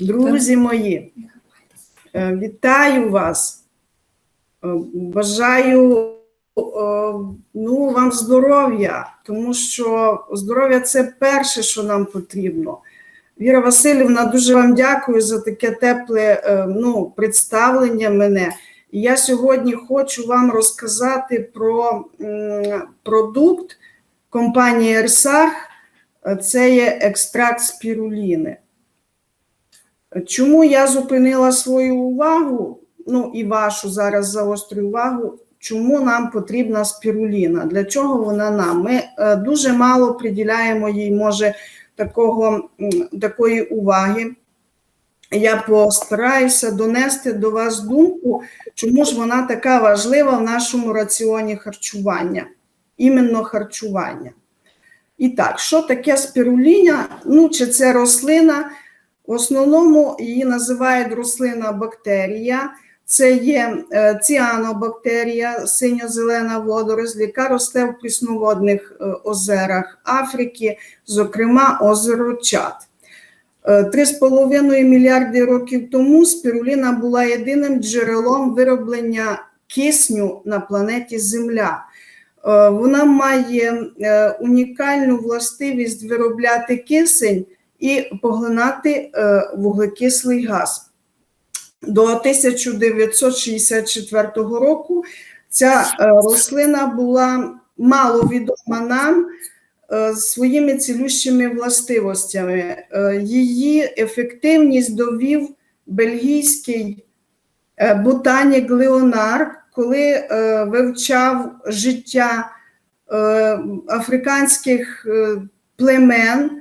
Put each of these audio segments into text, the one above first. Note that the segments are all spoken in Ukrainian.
Друзі мої, е, вітаю вас. Е, Бажаю е, ну, вам здоров'я, тому що здоров'я це перше, що нам потрібно. Віра Васильівна, дуже вам дякую за таке тепле ну, представлення мене. І я сьогодні хочу вам розказати про продукт компанії Ерсах. Це є екстракт спіруліни. Чому я зупинила свою увагу, ну і вашу зараз заострю увагу, чому нам потрібна спіруліна? Для чого вона нам? Ми е, дуже мало приділяємо їй, може, такого, такої уваги. Я постараюся донести до вас думку, чому ж вона така важлива в нашому раціоні харчування, іменно харчування. І так, що таке спіруліна? Ну, чи це рослина? В основному її називають рослина бактерія. Це є е, ціанобактерія, синьо-зелена водоросль, яка росте в прісноводних е, озерах Африки, зокрема озеро Чад. Е, 3,5 мільярди років тому спіруліна була єдиним джерелом вироблення кисню на планеті Земля. Е, Вона має е, унікальну властивість виробляти кисень і поглинати е, вуглекислий газ. До 1964 року ця е, рослина була маловідома нам е, своїми цілющими властивостями. Її ефективність довів бельгійський ботанік Леонард, коли вивчав життя африканських племен.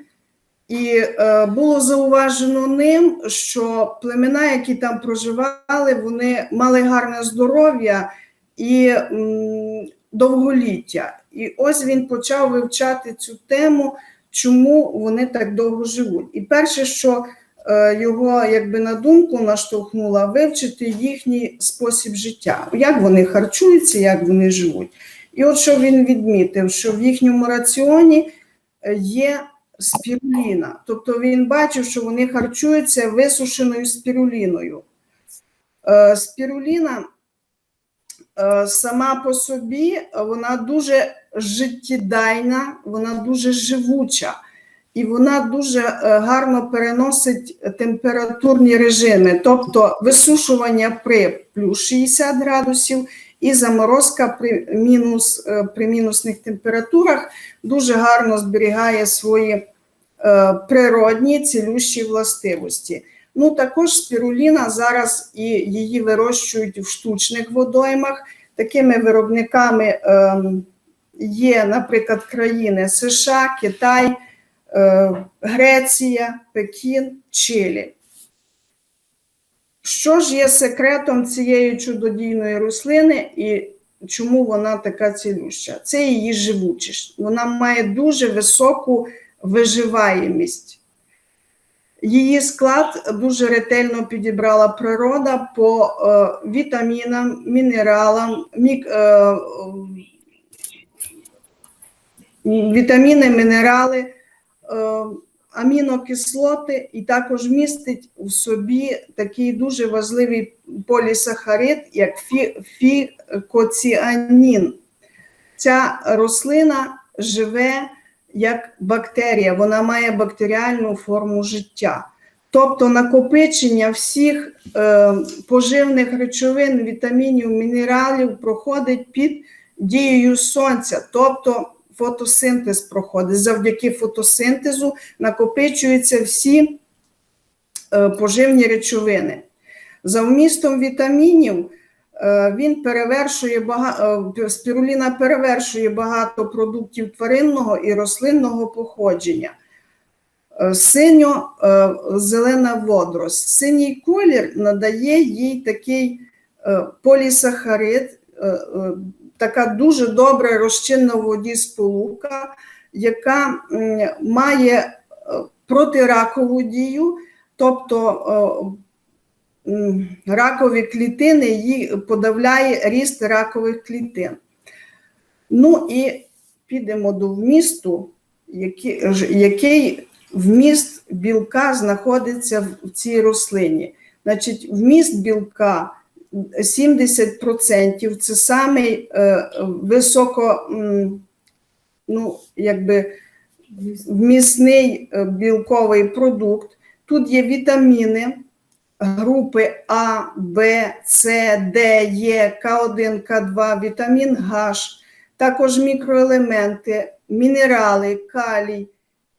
І е, було зауважено ним, що племена, які там проживали, вони мали гарне здоров'я і м, довголіття. І ось він почав вивчати цю тему, чому вони так довго живуть. І перше, що е, його якби на думку наштовхнуло, вивчити їхній спосіб життя, як вони харчуються, як вони живуть. І от що він відмітив, що в їхньому раціоні е, є спіруліна. Тобто він бачив, що вони харчуються висушеною спіруліною. Е, Спіруліна е, сама по собі вона дуже життєдайна, вона дуже живуча. І вона дуже е, гарно переносить температурні режими, тобто висушування при плюс 60 градусів і заморозка при, мінус, е, при мінусних температурах дуже гарно зберігає свої е, природні цілющі властивості. Ну, також спіруліна зараз і її вирощують в штучних водоймах. Такими виробниками ем, є, наприклад, країни США, Китай, е, Греція, Пекін, Чилі. Що ж є секретом цієї чудодійної рослини і чому вона така цілюща? Це її живучість. Вона має дуже високу виживаємість. Її склад дуже ретельно підібрала природа по е, вітамінам, мінералам, мік, е, вітаміни, мінерали, е, амінокислоти, і також містить в собі такий дуже важливий полісахарид, як фікоціанін. Ця рослина живе як бактерія, вона має бактеріальну форму життя. Тобто накопичення всіх е, поживних речовин, вітамінів, мінералів проходить під дією сонця, тобто фотосинтез проходить. Завдяки фотосинтезу накопичуються всі е, поживні речовини. За вмістом вітамінів е, він перевершує е, спіруліна перевершує багато продуктів тваринного і рослинного походження. Синьо-зелена водорость. Синій колір надає їй такий полісахарид, така дуже добре розчинна в воді сполука, яка має е, протиракову дію, тобто ракові клітини її подавляє ріст ракових клітин. Ну і підемо до вмісту, який, який вміст білка знаходиться в цій рослині. Значить, вміст білка 70% це самий е, високо, ну, якби вмісний е, білковий продукт. Тут є вітаміни групи А, Б, С, Д, Е, К1, К2, вітамін Г, також мікроелементи, мінерали, калій,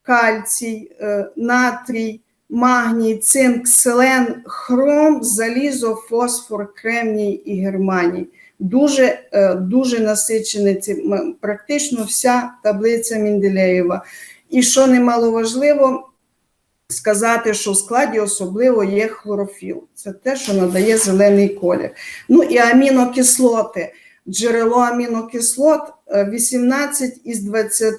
кальцій, е, натрій, магній, цинк, селен, хром, залізо, фосфор, кремній і германій. Дуже, е, дуже насичений ці, практично вся таблиця Менделєєва. І що немаловажливо, сказати, що в складі особливо є хлорофіл. Це те, що надає зелений колір. Ну і амінокислоти. Джерело амінокислот е, 18 із 20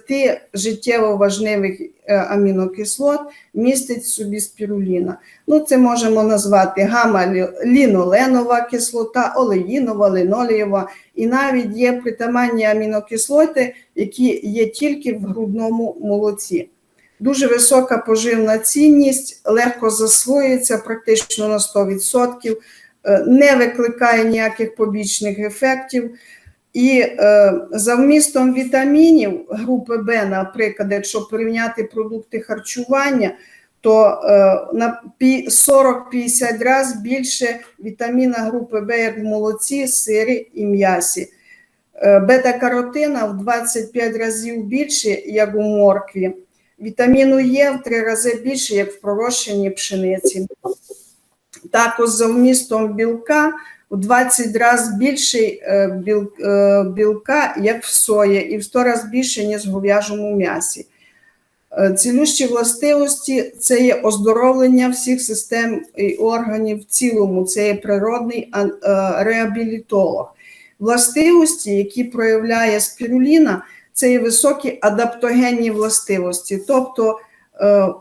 життєво важливих е, амінокислот містить в собі спіруліна. Ну, це можемо назвати гамма-ліноленова кислота, олеїнова, линолеєва, і навіть є притаманні амінокислоти, які є тільки в грудному молоці. Дуже висока поживна цінність, легко засвоюється практично на 100%, е, не викликає ніяких побічних ефектів. І е, за вмістом вітамінів групи Б, наприклад, якщо порівняти продукти харчування, то е, на пі- 40-50 разів більше вітаміна групи Б, як в молоці, сирі і м'ясі. Е, Бета-каротина в 25 разів більше, як у моркві. Вітаміну Е в три рази більше, як в пророщеній пшениці. Також за вмістом білка у 20 разів більший е, біл, е, білка, як в сої, і в 100 разів більше, ніж в говяжому м'ясі. Е, Цілющі властивості це є оздоровлення всіх систем і органів в цілому, це є природний е, реабілітолог. Властивості, які проявляє спіруліна, це є високі адаптогенні властивості, тобто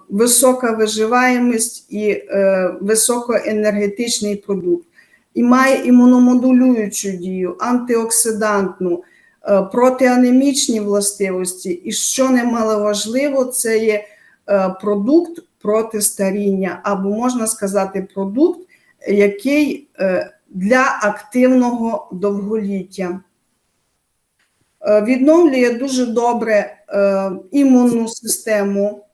висока виживаємість і е, високоенергетичний продукт. І має імуномодулюючу дію, антиоксидантну, е, протианемічні властивості. І що немаловажливо, це є е, продукт проти старіння, або можна сказати, продукт, який е, для активного довголіття. Е, Відновлює дуже добре е, імунну систему,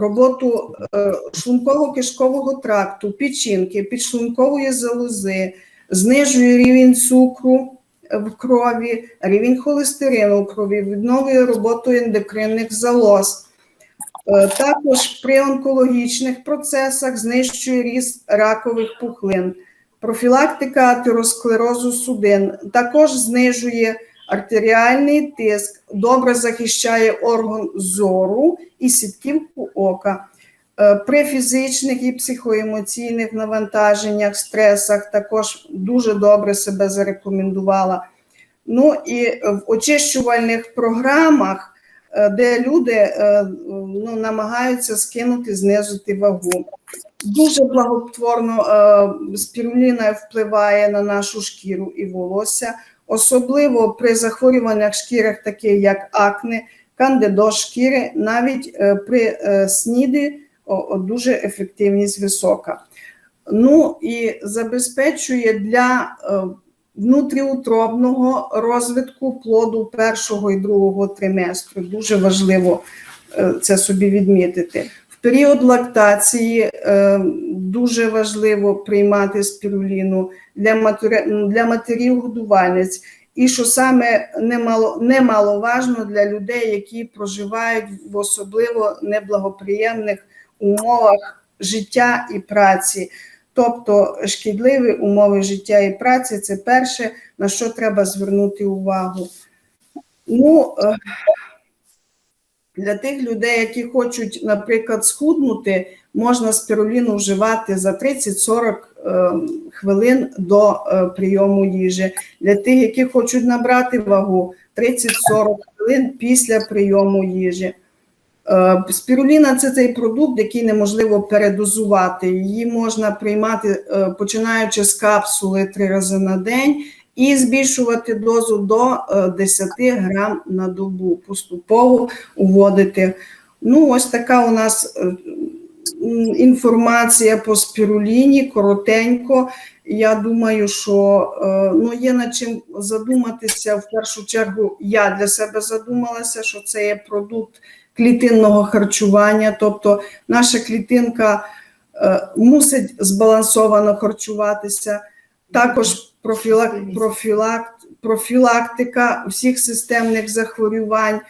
роботу е, шлунково-кишкового тракту, печінки, підшлункової залози, знижує рівень цукру в крові, рівень холестерину в крові, відновлює роботу ендокринних залоз. Е, Також при онкологічних процесах знищує ріст ракових пухлин, профілактика атеросклерозу судин, також знижує артеріальний тиск, добре захищає орган зору і сітківку ока. Е, При фізичних і психоемоційних навантаженнях, стресах також дуже добре себе зарекомендувала. Ну і в очищувальних програмах, е, де люди е, ну, намагаються скинути, знизити вагу. Дуже благотворно спіруліна впливає на нашу шкіру і волосся, особливо при захворюваннях шкірах, таких як акне, кандидоз шкіри, навіть е, при е, о, дуже ефективність висока. Ну і забезпечує для е, внутріутробного розвитку плоду першого і другого триместру. Дуже важливо це собі відмітити. Період лактації е, дуже важливо приймати спіруліну для, матері, для матерів-годувальниць. І що саме немало, немаловажно для людей, які проживають в особливо неблагоприємних умовах життя і праці. Тобто шкідливі умови життя і праці це перше, на що треба звернути увагу. Ну, е, для тих людей, які хочуть, наприклад, схуднути, можна спіруліну вживати за 30-40 е, хвилин до е, прийому їжі. Для тих, які хочуть набрати вагу, 30-40 хвилин після прийому їжі. Е, Спіруліна це цей продукт, який неможливо передозувати. Її можна приймати е, починаючи з капсули три рази на день і збільшувати дозу до е, 10 грам на добу, поступово уводити Ну, ось така у нас е, інформація по спіруліні, коротенько. Я думаю, що е, ну, є над чим задуматися. В першу чергу я для себе задумалася, що це є продукт клітинного харчування, тобто наша клітинка е, мусить збалансовано харчуватися. Також профілак, профілак, профілактика всіх системних захворювань,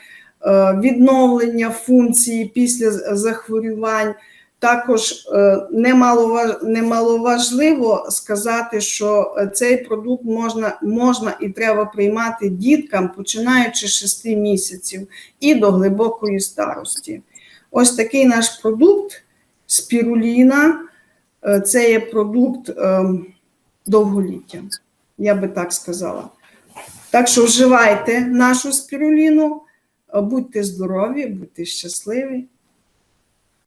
е, відновлення функції після захворювань. Також е, немаловажливо сказати, що е, цей продукт можна, можна і треба приймати діткам, починаючи з 6 місяців і до глибокої старості. Ось такий наш продукт спіруліна. Це є продукт е, довголіття, я би так сказала. Так що вживайте нашу спіруліну, будьте здорові, будьте щасливі.